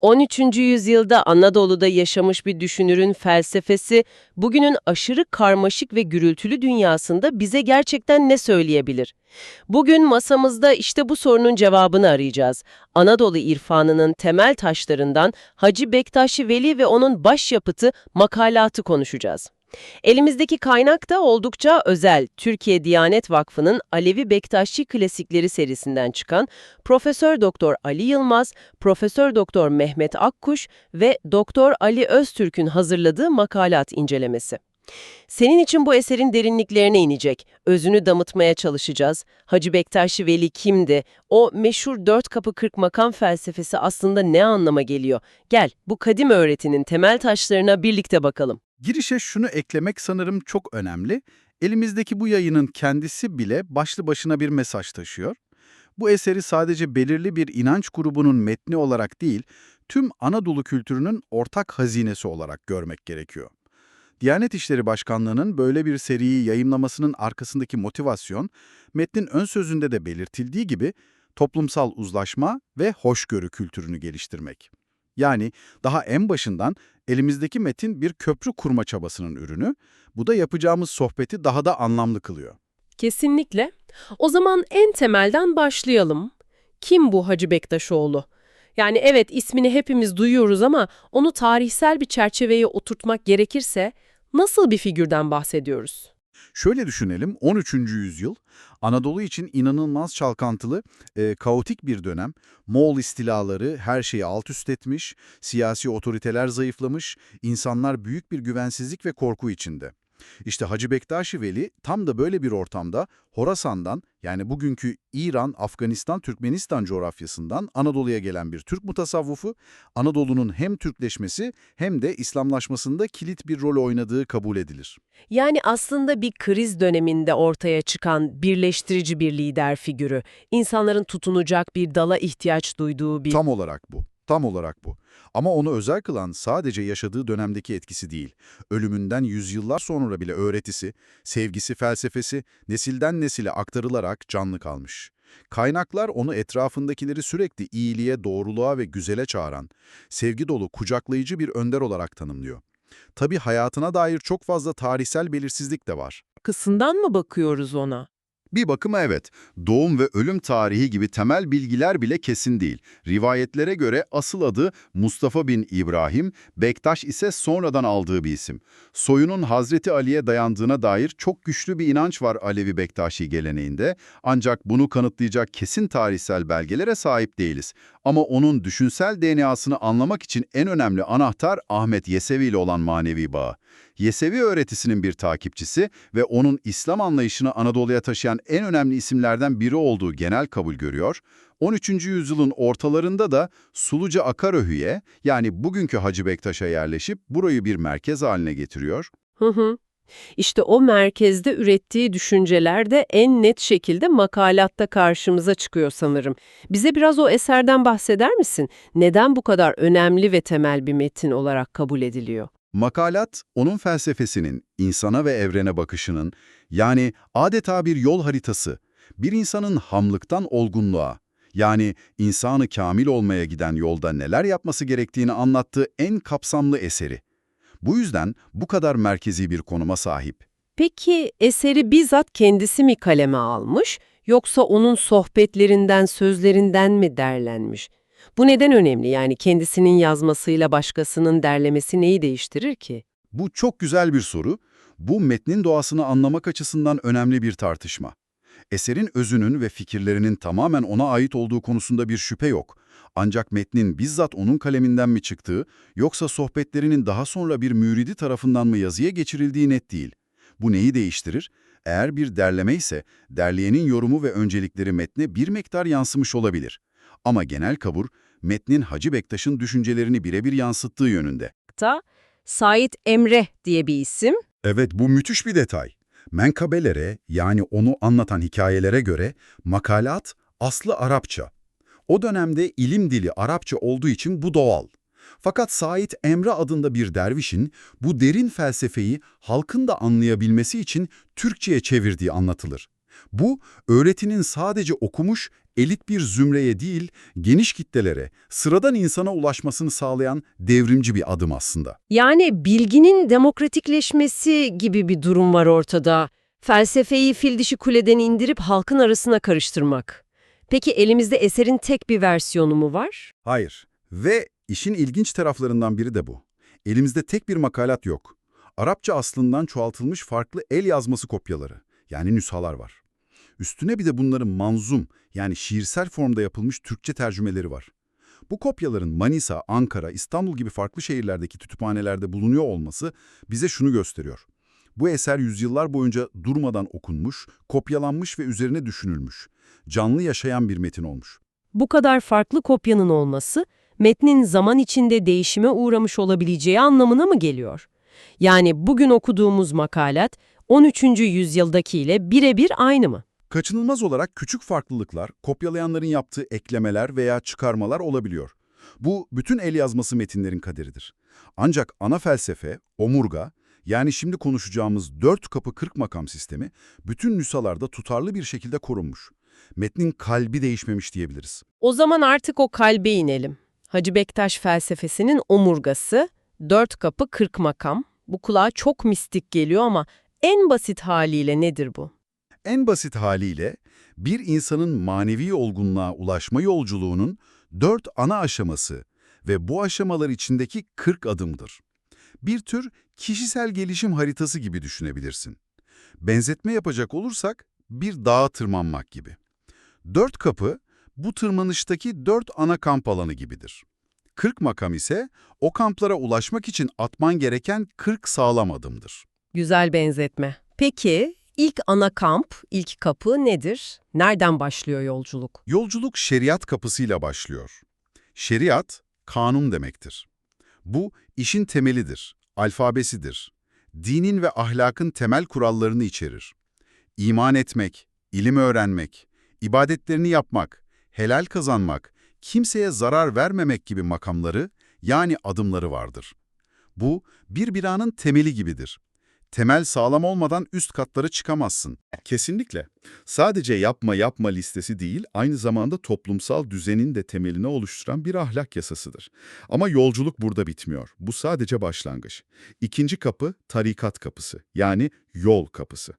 13. yüzyılda Anadolu'da yaşamış bir düşünürün felsefesi, bugünün aşırı karmaşık ve gürültülü dünyasında bize gerçekten ne söyleyebilir? Bugün masamızda işte bu sorunun cevabını arayacağız. Anadolu irfanının temel taşlarından Hacı Bektaşi Veli ve onun başyapıtı makalatı konuşacağız. Elimizdeki kaynak da oldukça özel. Türkiye Diyanet Vakfı'nın Alevi Bektaşi Klasikleri serisinden çıkan Profesör Doktor Ali Yılmaz, Profesör Doktor Mehmet Akkuş ve Doktor Ali Öztürk'ün hazırladığı makalat incelemesi. Senin için bu eserin derinliklerine inecek, özünü damıtmaya çalışacağız. Hacı Bektaşi Veli kimdi? O meşhur dört kapı kırk makam felsefesi aslında ne anlama geliyor? Gel, bu kadim öğretinin temel taşlarına birlikte bakalım. Girişe şunu eklemek sanırım çok önemli. Elimizdeki bu yayının kendisi bile başlı başına bir mesaj taşıyor. Bu eseri sadece belirli bir inanç grubunun metni olarak değil, tüm Anadolu kültürünün ortak hazinesi olarak görmek gerekiyor. Diyanet İşleri Başkanlığı'nın böyle bir seriyi yayımlamasının arkasındaki motivasyon, metnin ön sözünde de belirtildiği gibi toplumsal uzlaşma ve hoşgörü kültürünü geliştirmek. Yani daha en başından elimizdeki metin bir köprü kurma çabasının ürünü, bu da yapacağımız sohbeti daha da anlamlı kılıyor. Kesinlikle. O zaman en temelden başlayalım. Kim bu Hacı Bektaşoğlu? Yani evet ismini hepimiz duyuyoruz ama onu tarihsel bir çerçeveye oturtmak gerekirse nasıl bir figürden bahsediyoruz? Şöyle düşünelim, 13. yüzyıl Anadolu için inanılmaz çalkantılı, e, kaotik bir dönem. Moğol istilaları her şeyi alt üst etmiş, siyasi otoriteler zayıflamış, insanlar büyük bir güvensizlik ve korku içinde. İşte Hacı Bektaşi Veli tam da böyle bir ortamda Horasan'dan yani bugünkü İran, Afganistan, Türkmenistan coğrafyasından Anadolu'ya gelen bir Türk mutasavvufu, Anadolu'nun hem Türkleşmesi hem de İslamlaşmasında kilit bir rol oynadığı kabul edilir. Yani aslında bir kriz döneminde ortaya çıkan birleştirici bir lider figürü, insanların tutunacak bir dala ihtiyaç duyduğu bir... Tam olarak bu. Tam olarak bu. Ama onu özel kılan sadece yaşadığı dönemdeki etkisi değil. Ölümünden yüzyıllar sonra bile öğretisi, sevgisi, felsefesi nesilden nesile aktarılarak canlı kalmış. Kaynaklar onu etrafındakileri sürekli iyiliğe, doğruluğa ve güzele çağıran, sevgi dolu, kucaklayıcı bir önder olarak tanımlıyor. Tabii hayatına dair çok fazla tarihsel belirsizlik de var. Kısından mı bakıyoruz ona? Bir bakıma evet, doğum ve ölüm tarihi gibi temel bilgiler bile kesin değil. Rivayetlere göre asıl adı Mustafa bin İbrahim, Bektaş ise sonradan aldığı bir isim. Soyunun Hazreti Ali'ye dayandığına dair çok güçlü bir inanç var Alevi Bektaşi geleneğinde. Ancak bunu kanıtlayacak kesin tarihsel belgelere sahip değiliz. Ama onun düşünsel DNA'sını anlamak için en önemli anahtar Ahmet Yesevi ile olan manevi bağı. Yesevi öğretisinin bir takipçisi ve onun İslam anlayışını Anadolu'ya taşıyan en önemli isimlerden biri olduğu genel kabul görüyor. 13. yüzyılın ortalarında da Suluca Akaröhü'ye yani bugünkü Hacı Bektaş'a yerleşip burayı bir merkez haline getiriyor. Hı hı. İşte o merkezde ürettiği düşünceler de en net şekilde makalatta karşımıza çıkıyor sanırım. Bize biraz o eserden bahseder misin? Neden bu kadar önemli ve temel bir metin olarak kabul ediliyor? Makalat, onun felsefesinin, insana ve evrene bakışının, yani adeta bir yol haritası, bir insanın hamlıktan olgunluğa, yani insanı kamil olmaya giden yolda neler yapması gerektiğini anlattığı en kapsamlı eseri. Bu yüzden bu kadar merkezi bir konuma sahip. Peki eseri bizzat kendisi mi kaleme almış yoksa onun sohbetlerinden, sözlerinden mi derlenmiş? Bu neden önemli? Yani kendisinin yazmasıyla başkasının derlemesi neyi değiştirir ki? Bu çok güzel bir soru. Bu metnin doğasını anlamak açısından önemli bir tartışma. Eserin özünün ve fikirlerinin tamamen ona ait olduğu konusunda bir şüphe yok. Ancak metnin bizzat onun kaleminden mi çıktığı, yoksa sohbetlerinin daha sonra bir müridi tarafından mı yazıya geçirildiği net değil. Bu neyi değiştirir? Eğer bir derleme ise, derleyenin yorumu ve öncelikleri metne bir miktar yansımış olabilir. Ama genel kabul, metnin Hacı Bektaş'ın düşüncelerini birebir yansıttığı yönünde. Ta Sait Emre diye bir isim. Evet, bu müthiş bir detay. Menkabelere, yani onu anlatan hikayelere göre makalat aslı Arapça. O dönemde ilim dili Arapça olduğu için bu doğal. Fakat Said Emre adında bir dervişin bu derin felsefeyi halkın da anlayabilmesi için Türkçe'ye çevirdiği anlatılır. Bu, öğretinin sadece okumuş, elit bir zümreye değil, geniş kitlelere, sıradan insana ulaşmasını sağlayan devrimci bir adım aslında. Yani bilginin demokratikleşmesi gibi bir durum var ortada. Felsefeyi fil dişi kuleden indirip halkın arasına karıştırmak. Peki elimizde eserin tek bir versiyonu mu var? Hayır. Ve işin ilginç taraflarından biri de bu. Elimizde tek bir makalat yok. Arapça aslından çoğaltılmış farklı el yazması kopyaları, yani nüshalar var. Üstüne bir de bunların manzum, yani şiirsel formda yapılmış Türkçe tercümeleri var. Bu kopyaların Manisa, Ankara, İstanbul gibi farklı şehirlerdeki kütüphanelerde bulunuyor olması bize şunu gösteriyor. Bu eser yüzyıllar boyunca durmadan okunmuş, kopyalanmış ve üzerine düşünülmüş. Canlı yaşayan bir metin olmuş. Bu kadar farklı kopyanın olması, metnin zaman içinde değişime uğramış olabileceği anlamına mı geliyor? Yani bugün okuduğumuz makalat, 13. yüzyıldakiyle birebir aynı mı? Kaçınılmaz olarak küçük farklılıklar, kopyalayanların yaptığı eklemeler veya çıkarmalar olabiliyor. Bu bütün el yazması metinlerin kaderidir. Ancak ana felsefe, omurga, yani şimdi konuşacağımız dört kapı 40 makam sistemi, bütün nüshalarda tutarlı bir şekilde korunmuş. Metnin kalbi değişmemiş diyebiliriz. O zaman artık o kalbe inelim. Hacı Bektaş felsefesinin omurgası, dört kapı kırk makam. Bu kulağa çok mistik geliyor ama en basit haliyle nedir bu? En basit haliyle bir insanın manevi olgunluğa ulaşma yolculuğunun dört ana aşaması ve bu aşamalar içindeki 40 adımdır. Bir tür kişisel gelişim haritası gibi düşünebilirsin. Benzetme yapacak olursak bir dağa tırmanmak gibi. Dört kapı bu tırmanıştaki dört ana kamp alanı gibidir. 40 makam ise o kamplara ulaşmak için atman gereken 40 sağlam adımdır. Güzel benzetme. Peki ilk ana kamp, ilk kapı nedir? Nereden başlıyor yolculuk? Yolculuk şeriat kapısıyla başlıyor. Şeriat, kanun demektir. Bu, işin temelidir, alfabesidir. Dinin ve ahlakın temel kurallarını içerir. İman etmek, ilim öğrenmek, ibadetlerini yapmak, helal kazanmak, kimseye zarar vermemek gibi makamları, yani adımları vardır. Bu, bir binanın temeli gibidir. Temel sağlam olmadan üst katlara çıkamazsın. Kesinlikle. Sadece yapma yapma listesi değil, aynı zamanda toplumsal düzenin de temelini oluşturan bir ahlak yasasıdır. Ama yolculuk burada bitmiyor. Bu sadece başlangıç. İkinci kapı tarikat kapısı, yani yol kapısı.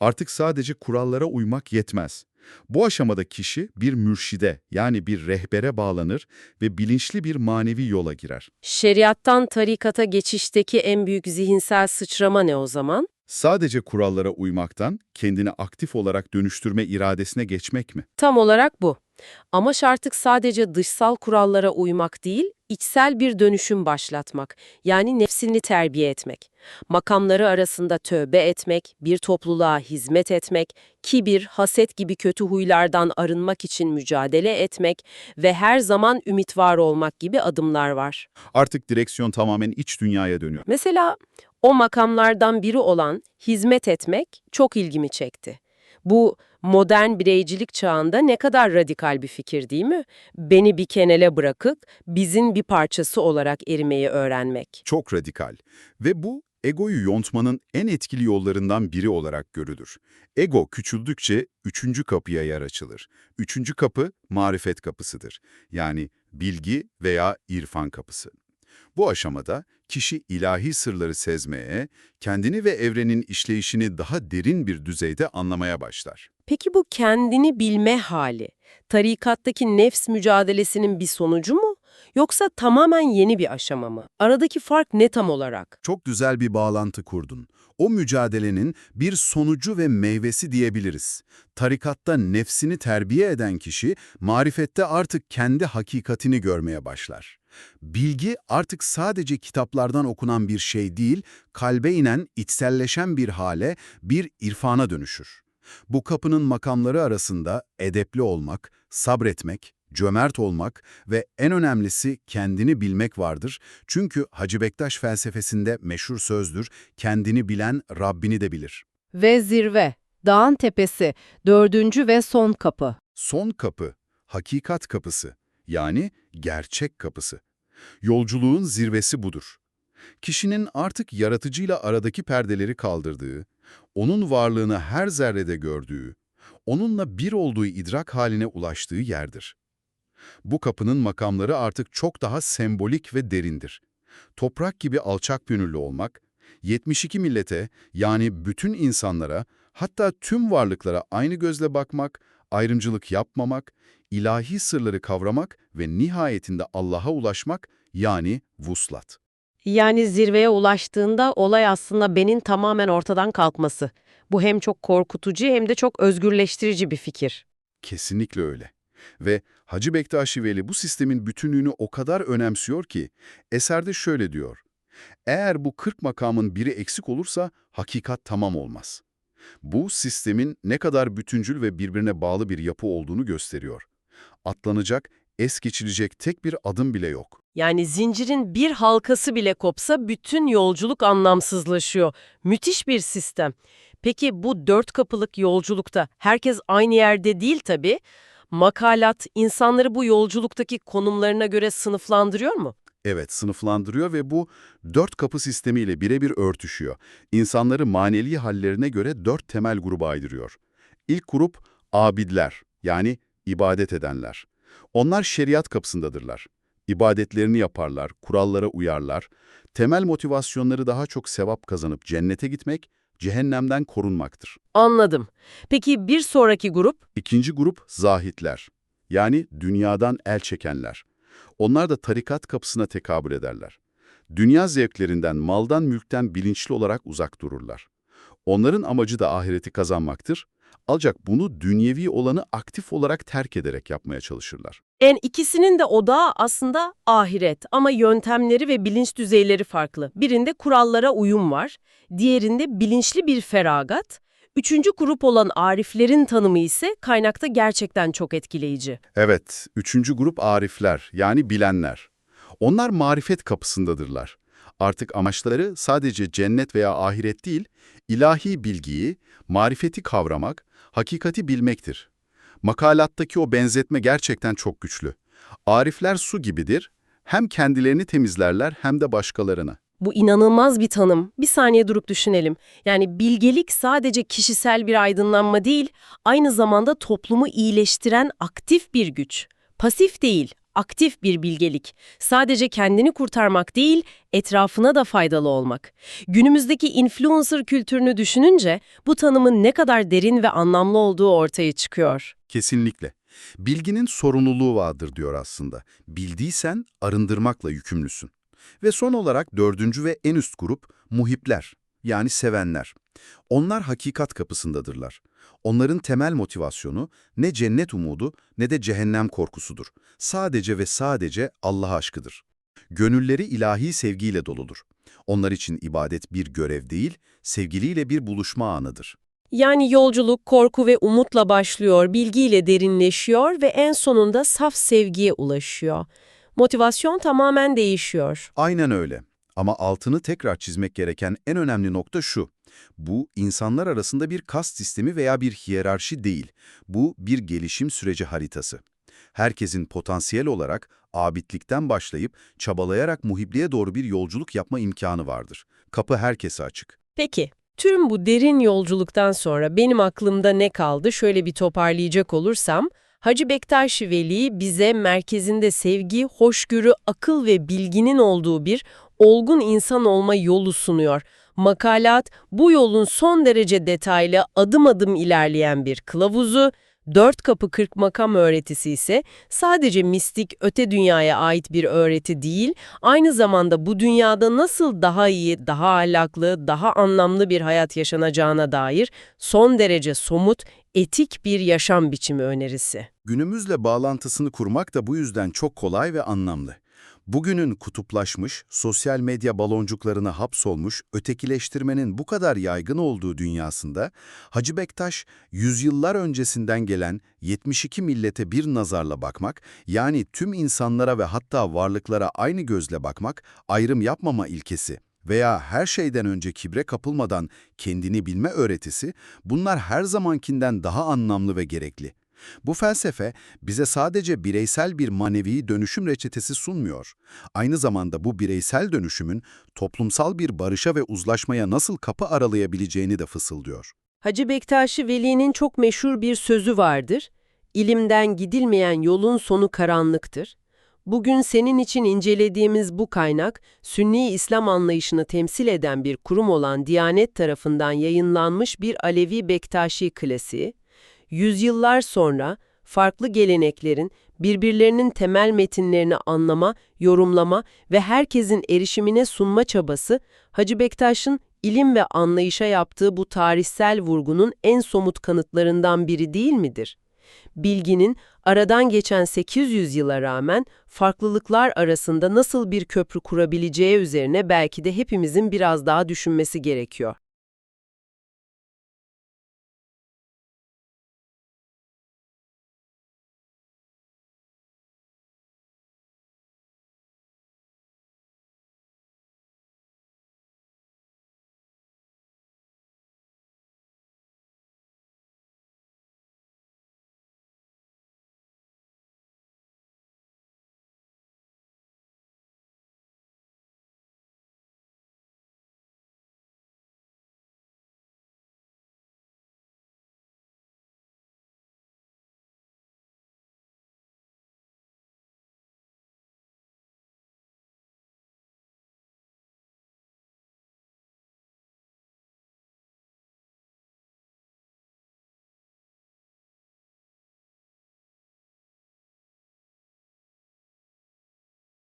Artık sadece kurallara uymak yetmez. Bu aşamada kişi bir mürşide, yani bir rehbere bağlanır ve bilinçli bir manevi yola girer. Şeriattan tarikata geçişteki en büyük zihinsel sıçrama ne o zaman? Sadece kurallara uymaktan kendini aktif olarak dönüştürme iradesine geçmek mi? Tam olarak bu. Amaç artık sadece dışsal kurallara uymak değil, içsel bir dönüşüm başlatmak, yani nefsini terbiye etmek. Makamları arasında tövbe etmek, bir topluluğa hizmet etmek, kibir, haset gibi kötü huylardan arınmak için mücadele etmek ve her zaman ümit var olmak gibi adımlar var. Artık direksiyon tamamen iç dünyaya dönüyor. Mesela o makamlardan biri olan hizmet etmek çok ilgimi çekti. Bu modern bireycilik çağında ne kadar radikal bir fikir değil mi? Beni bir kenele bırakıp bizin bir parçası olarak erimeyi öğrenmek. Çok radikal. Ve bu egoyu yontmanın en etkili yollarından biri olarak görülür. Ego küçüldükçe üçüncü kapıya yer açılır. Üçüncü kapı marifet kapısıdır. Yani bilgi veya irfan kapısı. Bu aşamada kişi ilahi sırları sezmeye, kendini ve evrenin işleyişini daha derin bir düzeyde anlamaya başlar. Peki bu kendini bilme hali, tarikattaki nefs mücadelesinin bir sonucu mu? Yoksa tamamen yeni bir aşama mı? Aradaki fark ne tam olarak? Çok güzel bir bağlantı kurdun. O mücadelenin bir sonucu ve meyvesi diyebiliriz. Tarikatta nefsini terbiye eden kişi, marifette artık kendi hakikatini görmeye başlar. Bilgi artık sadece kitaplardan okunan bir şey değil, kalbe inen, içselleşen bir hale, bir irfana dönüşür. Bu kapının makamları arasında edepli olmak, sabretmek, cömert olmak ve en önemlisi kendini bilmek vardır. Çünkü Hacı Bektaş felsefesinde meşhur sözdür, kendini bilen Rabbini de bilir. Ve zirve, dağın tepesi, dördüncü ve son kapı. Son kapı, hakikat kapısı, yani gerçek kapısı. Yolculuğun zirvesi budur. Kişinin artık yaratıcıyla aradaki perdeleri kaldırdığı, onun varlığını her zerrede gördüğü, onunla bir olduğu idrak haline ulaştığı yerdir. Bu kapının makamları artık çok daha sembolik ve derindir. Toprak gibi alçak gönüllü olmak, 72 millete yani bütün insanlara, hatta tüm varlıklara aynı gözle bakmak, ayrımcılık yapmamak, ilahi sırları kavramak ve nihayetinde Allah'a ulaşmak yani vuslat. Yani zirveye ulaştığında olay aslında benin tamamen ortadan kalkması. Bu hem çok korkutucu hem de çok özgürleştirici bir fikir. Kesinlikle öyle. Ve Hacı Bektaşi Veli bu sistemin bütünlüğünü o kadar önemsiyor ki, eserde şöyle diyor, eğer bu 40 makamın biri eksik olursa hakikat tamam olmaz. Bu sistemin ne kadar bütüncül ve birbirine bağlı bir yapı olduğunu gösteriyor. Atlanacak, es geçilecek tek bir adım bile yok. Yani zincirin bir halkası bile kopsa bütün yolculuk anlamsızlaşıyor. Müthiş bir sistem. Peki bu dört kapılık yolculukta herkes aynı yerde değil tabii. Makalat insanları bu yolculuktaki konumlarına göre sınıflandırıyor mu? Evet, sınıflandırıyor ve bu dört kapı sistemiyle birebir örtüşüyor. İnsanları manevi hallerine göre dört temel gruba ayırıyor. İlk grup abidler, yani ibadet edenler. Onlar şeriat kapısındadırlar. İbadetlerini yaparlar, kurallara uyarlar. Temel motivasyonları daha çok sevap kazanıp cennete gitmek, cehennemden korunmaktır. Anladım. Peki bir sonraki grup? İkinci grup zahitler, yani dünyadan el çekenler. Onlar da tarikat kapısına tekabül ederler. Dünya zevklerinden, maldan, mülkten bilinçli olarak uzak dururlar. Onların amacı da ahireti kazanmaktır. Ancak bunu dünyevi olanı aktif olarak terk ederek yapmaya çalışırlar. En ikisinin de odağı aslında ahiret ama yöntemleri ve bilinç düzeyleri farklı. Birinde kurallara uyum var, diğerinde bilinçli bir feragat. Üçüncü grup olan ariflerin tanımı ise kaynakta gerçekten çok etkileyici. Evet, üçüncü grup arifler, yani bilenler. Onlar marifet kapısındadırlar. Artık amaçları sadece cennet veya ahiret değil, ilahi bilgiyi, marifeti kavramak, hakikati bilmektir. Makalattaki o benzetme gerçekten çok güçlü. Arifler su gibidir, hem kendilerini temizlerler hem de başkalarını. Bu inanılmaz bir tanım. Bir saniye durup düşünelim. Yani bilgelik sadece kişisel bir aydınlanma değil, aynı zamanda toplumu iyileştiren aktif bir güç. Pasif değil, aktif bir bilgelik. Sadece kendini kurtarmak değil, etrafına da faydalı olmak. Günümüzdeki influencer kültürünü düşününce bu tanımın ne kadar derin ve anlamlı olduğu ortaya çıkıyor. Kesinlikle. Bilginin sorumluluğu vardır diyor aslında. Bildiysen arındırmakla yükümlüsün. Ve son olarak dördüncü ve en üst grup muhipler, yani sevenler. Onlar hakikat kapısındadırlar. Onların temel motivasyonu ne cennet umudu ne de cehennem korkusudur. Sadece ve sadece Allah aşkıdır. Gönülleri ilahi sevgiyle doludur. Onlar için ibadet bir görev değil, sevgiliyle bir buluşma anıdır. Yani yolculuk korku ve umutla başlıyor, bilgiyle derinleşiyor ve en sonunda saf sevgiye ulaşıyor. Motivasyon tamamen değişiyor. Aynen öyle. Ama altını tekrar çizmek gereken en önemli nokta şu. Bu, insanlar arasında bir kast sistemi veya bir hiyerarşi değil. Bu, bir gelişim süreci haritası. Herkesin potansiyel olarak abidlikten başlayıp çabalayarak muhibliğe doğru bir yolculuk yapma imkanı vardır. Kapı herkese açık. Peki, tüm bu derin yolculuktan sonra benim aklımda ne kaldı şöyle bir toparlayacak olursam, Hacı Bektaş Veli bize merkezinde sevgi, hoşgörü, akıl ve bilginin olduğu bir olgun insan olma yolu sunuyor. Makalat bu yolun son derece detaylı, adım adım ilerleyen bir kılavuzu, Dört kapı kırk makam öğretisi ise sadece mistik öte dünyaya ait bir öğreti değil, aynı zamanda bu dünyada nasıl daha iyi, daha ahlaklı, daha anlamlı bir hayat yaşanacağına dair son derece somut, etik bir yaşam biçimi önerisi. Günümüzle bağlantısını kurmak da bu yüzden çok kolay ve anlamlı. Bugünün kutuplaşmış, sosyal medya baloncuklarına hapsolmuş, ötekileştirmenin bu kadar yaygın olduğu dünyasında, Hacı Bektaş, yüzyıllar öncesinden gelen 72 millete bir nazarla bakmak, yani tüm insanlara ve hatta varlıklara aynı gözle bakmak, ayrım yapmama ilkesi veya her şeyden önce kibre kapılmadan kendini bilme öğretisi, bunlar her zamankinden daha anlamlı ve gerekli. Bu felsefe bize sadece bireysel bir manevi dönüşüm reçetesi sunmuyor. Aynı zamanda bu bireysel dönüşümün toplumsal bir barışa ve uzlaşmaya nasıl kapı aralayabileceğini de fısıldıyor. Hacı Bektaşi Veli'nin çok meşhur bir sözü vardır. İlimden gidilmeyen yolun sonu karanlıktır. Bugün senin için incelediğimiz bu kaynak, Sünni İslam anlayışını temsil eden bir kurum olan Diyanet tarafından yayınlanmış bir Alevi Bektaşi klasiği. Yüzyıllar sonra farklı geleneklerin birbirlerinin temel metinlerini anlama, yorumlama ve herkesin erişimine sunma çabası, Hacı Bektaş'ın ilim ve anlayışa yaptığı bu tarihsel vurgunun en somut kanıtlarından biri değil midir? Bilginin aradan geçen 800 yıla rağmen farklılıklar arasında nasıl bir köprü kurabileceği üzerine belki de hepimizin biraz daha düşünmesi gerekiyor.